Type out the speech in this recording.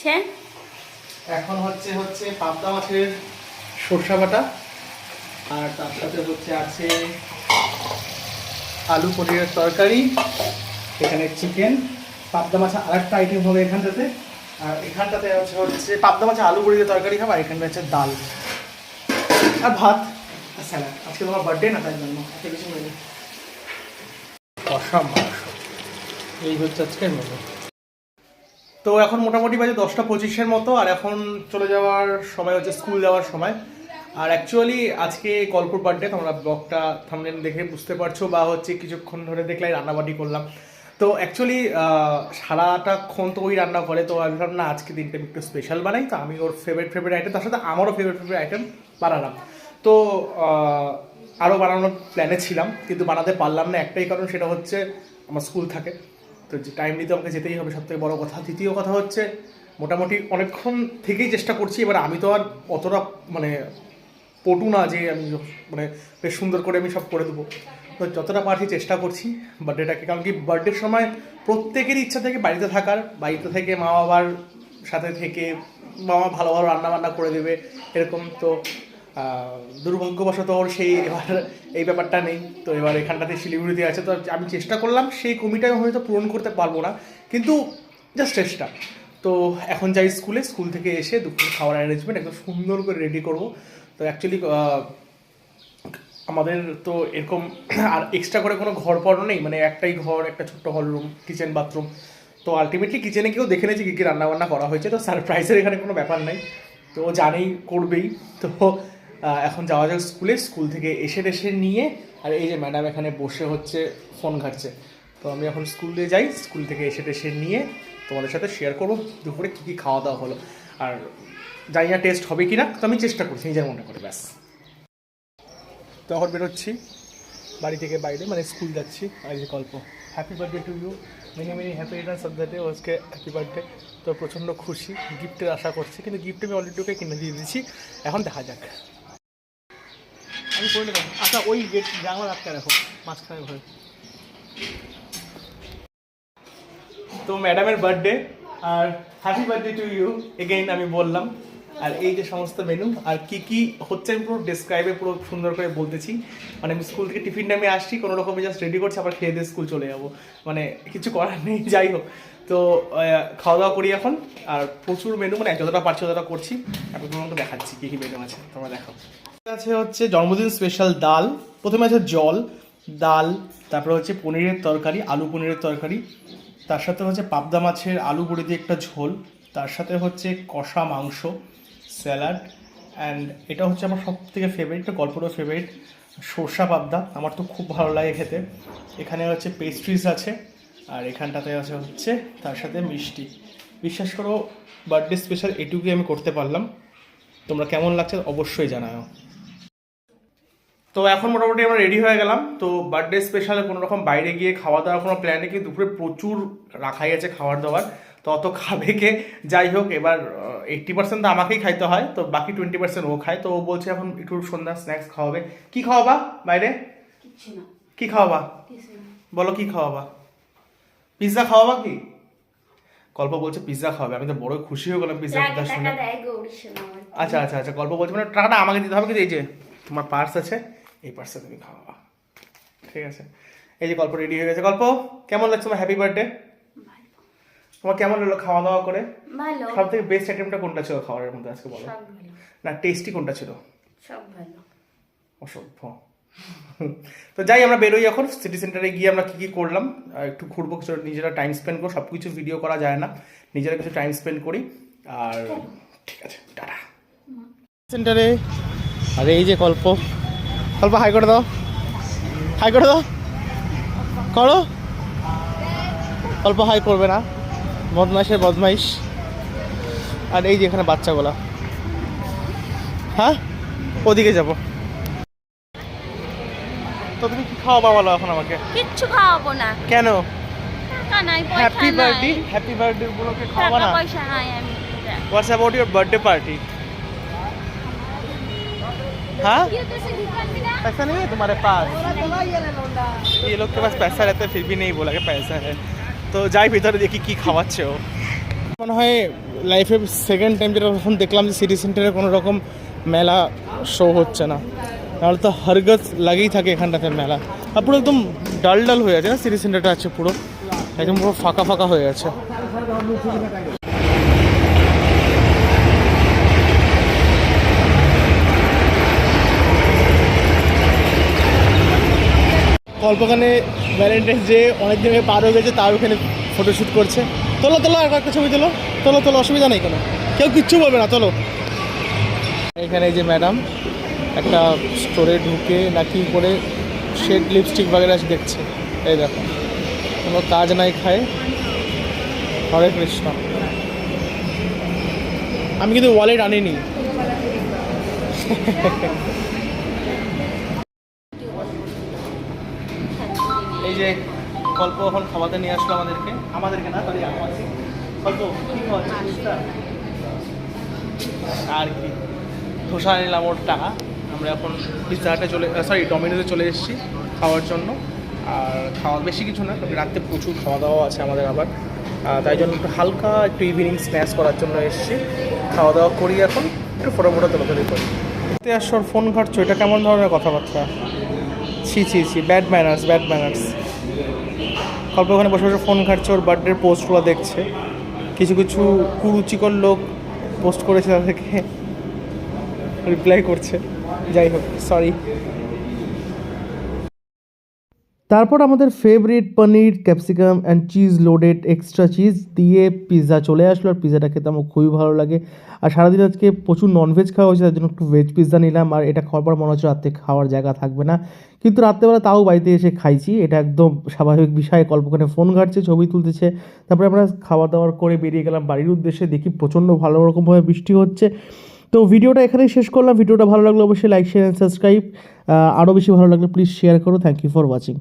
হচ্ছে? এখন হচ্ছে হচ্ছে পাবদা মাছের সর্ষা বাটা, আর তার সাথে হচ্ছে আছে আলু পনিরের তরকারি, এখানে চিকেন পাবদা মাছ আর একটা আইটেম হবে এখানটাতে, আর এখানটাতে হচ্ছে হচ্ছে পাবদা মাছ আলু পনিরের তরকারি খাব আর এখানটা হচ্ছে ডাল আর ভাত আর স্যালাড আজকে তোমার বার্থডে না তাই জন্য? এত কিছু মেনু মাংস। এই হচ্ছে আজকে মেনু তো এখন মোটামুটি বাজে দশটা পঁচিশের মতো, আর এখন চলে যাওয়ার সময় হচ্ছে স্কুল যাওয়ার সময়। আর অ্যাকচুয়ালি আজকে গল্পর বার্থডে তোমরা ব্লগটা থামনেল দেখে বুঝতে পারছ, বা হচ্ছে কিছুক্ষণ ধরে দেখলে রান্নাবাটি করলাম। তো অ্যাকচুয়ালি সারাটাক্ষণ তো ওই রান্না করে, তো আমি ভাবলাম, না, আজকে দিনটা একটু স্পেশাল বানাই। তো আমি ওর ফেভারিট ফেভারিট আইটেম তার সাথে আমারও ফেভারিট ফেভারিট আইটেম বানালাম। তো আরও বানানোর প্ল্যানে ছিলাম, কিন্তু বানাতে পারলাম না একটাই কারণ, সেটা হচ্ছে আমার স্কুল থাকে। তো যে টাইম নিতে আমাকে যেতেই হবে সব থেকে বড় কথা। দ্বিতীয় কথা হচ্ছে, মোটামুটি অনেকক্ষণ থেকেই চেষ্টা করছি, এবার আমি তো আর অতটা মানে পটু না যে আমি মানে বেশ সুন্দর করে আমি সব করে দেবো। তো যতটা পারছি চেষ্টা করছি বার্থডেটাকে কারণ কি বার্থডের সময় প্রত্যেকেরই ইচ্ছা থাকে বাড়িতে থাকার, বাড়িতে থেকে মা বাবার সাথে থেকে মামা ভালো ভালো রান্না বান্না করে দেবে, এরকম তো দুর্ভাগ্যবশত ওর সেই এবার এই ব্যাপারটা নেই। তো এবার এখানটাতে শিলিগুড়িতে আছে। তো আমি চেষ্টা করলাম, সেই কমিটা আমি হয়তো পূরণ করতে পারব না। কিন্তু জাস্ট চেষ্টা। তো এখন যাই স্কুলে, স্কুল থেকে এসে দুপুর খাওয়ার অ্যারেঞ্জমেন্ট একদম সুন্দর করে রেডি করব। তো অ্যাকচুয়ালি আমাদের তো এরকম আর এক্সট্রা করে কোনো ঘর পর নেই। মানে একটাই ঘর, একটা ছোট্ট হল রুম কিচেন বাথরুম তো আলটিমেটলি কিচেনে কেউ দেখে নিয়েছে কী কী রান্নাবান্না করা হয়েছে। তো সারপ্রাইজের এখানে কোনো ব্যাপার নাই। তো জানেই, করবেই। তো এখন যাওয়া যাক স্কুলে। স্কুল থেকে এসে টেসে নিয়ে আর এই যে ম্যাডাম এখানে বসে হচ্ছে, ফোন ঘাটছে। তো আমি এখন স্কুলে যাই, স্কুল থেকে এসে টেসে নিয়ে তোমাদের সাথে শেয়ার করব দুপুরে কী কী খাওয়া দাওয়া হলো। আর জানি না টেস্ট হবে কি না তো আমি চেষ্টা করছি, নিজের মনে করে, ব্যাস। তখন বেরোচ্ছি, বাড়ি থেকে বাইরে মানে স্কুল যাচ্ছি। আর যে গল্প happy birthday to you many many happy returns of the day happy birthday তো প্রচণ্ড খুশি গিফটের আশা করছি, কিন্তু গিফট আমি অলরেডি ওকে কিনে দিয়ে দিয়েছি, এখন দেখা যাক। আমি করে নেব। আচ্ছা ওই গেট জানলা আটকা রাখো, মাঝখানে ঘরে। তো ম্যাডামের birthday R happy birthday to you again আমি বললাম, আর এই যে সমস্ত মেনু আর কি কি হচ্ছে আমি পুরো ডেসক্রাইবে পুরো সুন্দর করে বলতেছি। মানে আমি স্কুল থেকে টিফিন টাইমে আসছি, কোনো রকমে জাস্ট রেডি করছি, আবার খেয়ে দিয়ে স্কুল চলে যাব। মানে কিছু করার নেই, যাই হোক। তো খাওয়া দাওয়া করি এখন, আর প্রচুর মেনু মানে যতটা পারছি ততটা করছি। তোমাকে দেখাচ্ছি কী কী মেনু আছে, তোমরা দেখো আছে হচ্ছে জন্মদিন স্পেশাল ডাল। প্রথমে আছে জল, ডাল, তারপরে হচ্ছে পনিরের তরকারি, আলু পনিরের তরকারি। তার সাথে হচ্ছে পাবদা মাছের আলু বড়ি দিয়ে একটা ঝোল। তার সাথে হচ্ছে কষা মাংস, স্যালাড অ্যান্ড এটা হচ্ছে আমার সব থেকে ফেভারিট গল্পটাও ফেভারিট সর্ষা পাবদা। আমার তো খুব ভালো লাগে খেতে। এখানে হচ্ছে পেস্ট্রিজ আছে, আর এখানটাতে আছে হচ্ছে তার সাথে মিষ্টি। বিশ্বাস করো বার্থডে স্পেশাল এটুকুই আমি করতে পারলাম। তোমরা কেমন লাগছে অবশ্যই জানাও। তো এখন মোটামুটি আমরা রেডি হয়ে গেলাম। তো বার্থডে স্পেশালে কোনো রকম বাইরে গিয়ে খাওয়া দাওয়ার কোনো প্ল্যান নেই কিন্তু দুপুরে প্রচুর রাখাই আছে খাবার দাবার তো অত খাবে কে? যাই হোক এবার এইট্টি পার্সেন্ট তো আমাকেই খাইতে হয় তো বাকি টোয়েন্টি পার্সেন্ট ও খায়। তো ও বলছে এখন একটু সন্ধ্যা স্ন্যাক্স খাওয়াবে। কি খাওয়াবা বাইরে? কি খাওয়াবা? বলো কি খাওয়াবা? পিৎজা খাওয়াবা কি? গল্প বলছে পিৎজা খাওয়াবে। আমি তো বড় খুশি হয়ে গেলাম পিৎজা কথা শুনে। আচ্ছা আচ্ছা আচ্ছা গল্প বলছে মানে টাকাটা আমাকে দিতে হবে কিন্তু এই যে তোমার পার্স আছে এই পার্সে তুমি খাওয়া ঠিক আছে। এই যে গল্প রেডি হয়ে গেছে। গল্প কেমন লাগছে তোমার হ্যাপি বার্থডে তোমার কেমন হলো খাওয়া দাওয়া করে? ভালো। সব থেকে বেস্ট আইটেমটা কোনটা ছিল খাবারের মধ্যে আজকে বলো? না টেস্টি কোনটা ছিল? সব ভালো। অসভ্য। তো যাই আমরা বেরোই এখন। সিটি সেন্টারে গিয়ে আমরা কি কি করলাম একটু ঘুরবো কিছু নিজেরা টাইম স্পেন্ড করব। সব কিছু ভিডিও করা যায় না। নিজেরা কিছু টাইম স্পেন্ড করি। আর ঠিক আছে টাটা। সেন্টারে আর এই যে গল্প। অল্প হাই করে দাও। হাই করে দাও। করো। অল্প হাই করবে না। বদমাইশের বদমাইশ। আর এই যে এখানে বাচ্চাগুলা। হ্যাঁ? ওদিকে যাব। তো তুমি কি খাওয়াবা বলো এখন আমাকে? কিচ্ছু খাওয়াবো না। কেন? হ্যাপি বার্থডে হ্যাপি বার্থডে উপলক্ষে খাওয়াবো না? পয়সা নাই আমি। What's about your birthday party हाँ पैसा नहीं है तुम्हारे पास ये लोग के पास पैसा रहता है फिर भी नहीं बोला कि पैसा है তো যাই ভিতরে দেখি কি খাওয়াচ্ছে ও মনে হয় লাইফে সেকেন্ড টাইম যেটা তখন দেখলাম যে সিটি সেন্টারে কোনো রকম মেলা শো হচ্ছে না নাহলে তো হরগজ লাগেই থাকে এখানটাতে মেলা আর পুরো একদম ডাল ডাল হয়ে আছে না সিটি সেন্টারটা আছে পুরো একদম পুরো ফাঁকা ফাঁকা হয়ে আছে কল্পখানে ভ্যালেন্টাইন্স ডে অনেক দিন পার হয়ে গেছে, তাও এখানে ফটোশ্যুট করছে। তোলো তোলো, আর একটা ছবি তোলো। তোলো তোলো, অসুবিধা নেই কোনো। কেউ কিচ্ছু বলবে না, তোলো। এখানে এই যে ম্যাডাম, একটা স্টোরে ঢুকে না কি করে শেড লিপস্টিক বাগেরা দেখছে। এই দেখো, কোনো কাজ নাই খায়। হরে কৃষ্ণ। আমি কিন্তু ওয়ালেট আনিনি। যে গল্প এখন খাওয়াতে নিয়ে আসলো আমাদেরকে। আমাদেরকে না সরি গল্প কি আর কি? ধোসা নিলাম ওর টাকা। আমরা এখন পিৎজা হাটে চলে সরি ডমিনোতে চলে এসেছি খাওয়ার জন্য। আর খাওয়া বেশি কিছু না তবে রাত্রে প্রচুর খাওয়া দাওয়া আছে আমাদের আবার। তাই জন্য একটু হালকা একটু ইভিনিং স্ন্যাক্স করার জন্য এসেছি। খাওয়া দাওয়া করি এখন একটু ফটো ফটো তোলাতুলি করি। আসর ফোন ঘাটছো এটা কেমন ধরনের কথাবার্তা? ছি ছি ছি ব্যাড ম্যানার্স ব্যাড ম্যানার্স কল্প ওখানে বসে বসে ফোন ঘাটছে, ওর বার্থডের পোস্টগুলো দেখছে। কিছু কিছু কুরুচিকর লোক পোস্ট করেছে তাদেরকে। রিপ্লাই করছে। যাই হোক সরি তারপর আমাদের favourite paneer capsicum and cheese loaded extra cheese দিয়ে পিৎজা চলে আসলো আর পিৎজাটা খেতে আমার খুবই ভালো লাগে। আর সারাদিন আজকে প্রচুর ননভেজ খাওয়া হয়েছে, তার জন্য একটু ভেজ পিৎজা নিলাম আর এটা খাওয়ার পর মনে হচ্ছে রাত্রে খাওয়ার জায়গা থাকবে না। কিন্তু রাত্রেবেলা তাও বাড়িতে এসে খাইছি, এটা একদম স্বাভাবিক বিষয়। কল্পখানে ফোন ঘাটছে, ছবি তুলতেছে, তারপরে আমরা খাওয়া দাওয়ার করে বেরিয়ে গেলাম বাড়ির উদ্দেশ্যে, দেখি প্রচণ্ড ভালো রকমভাবে বৃষ্টি হচ্ছে। তো ভিডিওটা এখানেই শেষ করলাম, ভিডিওটা ভালো লাগলে অবশ্যই লাইক শেয়ার অ্যান্ড সাবস্ক্রাইব আরও বেশি ভালো লাগলে প্লিজ শেয়ার করো থ্যাংক ইউ ফর ওয়াচিং